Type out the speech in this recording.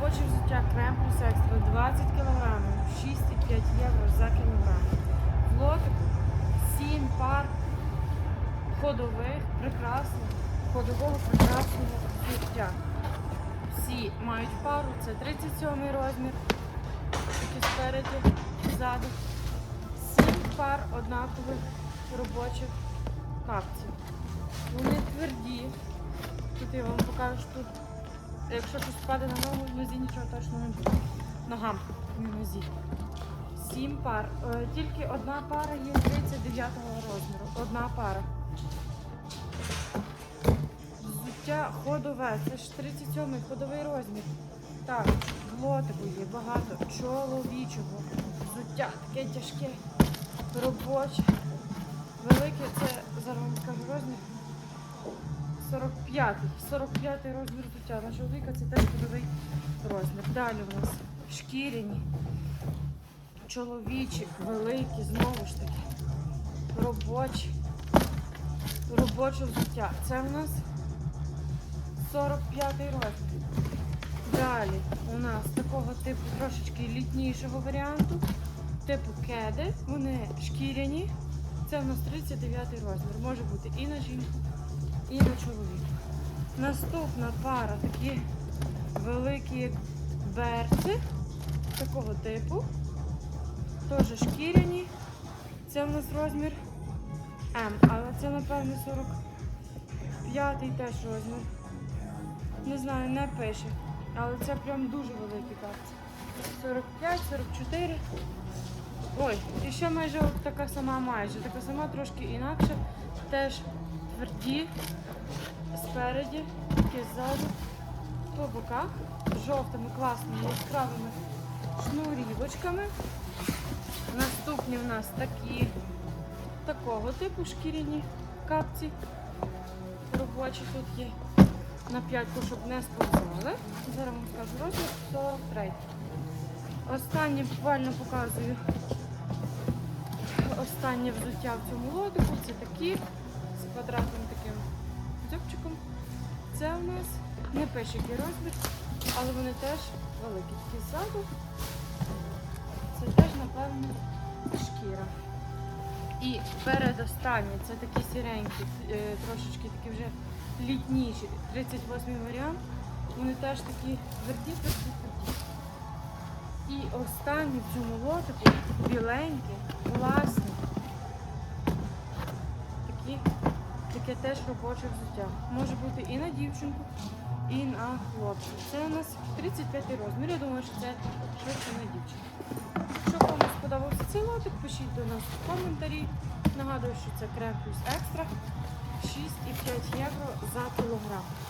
Робоче взуття крем плюс екстра 20 кг, 6,5 євро за кілограм. В лотику 7 пар ходових, прекрасних, ходового прекрасного взуття. Всі мають пару, це 37 розмір, тільки спереді, ззаду. 7 пар однакових робочих капців. Вони тверді. Тут я вам покажу, тут, якщо щось впаде на ногу, в нозі нічого точно не буде. Ногам, не нозі. Сім пар. Е, Тільки одна пара є 39 розміру. Одна пара. Взуття ходове. Це ж 37-й ходовий розмір. Так, в лотику є багато чоловічого. Взуття таке тяжке, робоче. Велике це розмір. 45-й. 45-й розмір взуття. На чоловіка це теж ходовий розмір. Далі у нас шкіряні, чоловічі, великі, знову ж таки. Робочі. Робоче взуття. Це у нас 45-й розмір. Далі у нас такого типу трошечки літнішого варіанту. Типу кеди. Вони шкіряні. Це у нас 39 розмір. Може бути і на жінку, і на чоловіка. Наступна пара такі великі берці такого типу. Теж шкіряні. Це у нас розмір М, але це напевно 45 теж розмір. Не знаю, не пише. Але це прям дуже великі капці. 45, 44. Ой, і ще майже от така сама майже. Така сама трошки інакше. Теж тверді спереді, такі ззаду, по боках, жовтими класними яскравими шнурівочками. Наступні в нас такі такого типу шкіряні капці. Робочі тут є на п'ятку, щоб не сповзали. Зараз вам скажу розмір 43. Останнє буквально показую останнє взуття в цьому лотику. Це такі з квадратним таким дзьобчиком. Це у нас не пише який розмір, але вони теж великі. Такі ззаду. Це теж, напевно, шкіра. І передостанні це такі сіренькі, е, трошечки такі вже літніші, 38 варіант. Вони теж такі тверді, тверді, тверді. І останні в цьому лотику біленькі, класні. Теж робоче взуття. Може бути і на дівчинку, і на хлопця. Це у нас 35 розмір. Я думаю, що це швидше на дівчинку. Якщо комусь сподобався цей лотик, пишіть до нас в коментарі. Нагадую, що це крем плюс екстра 6,5 євро за кілограм.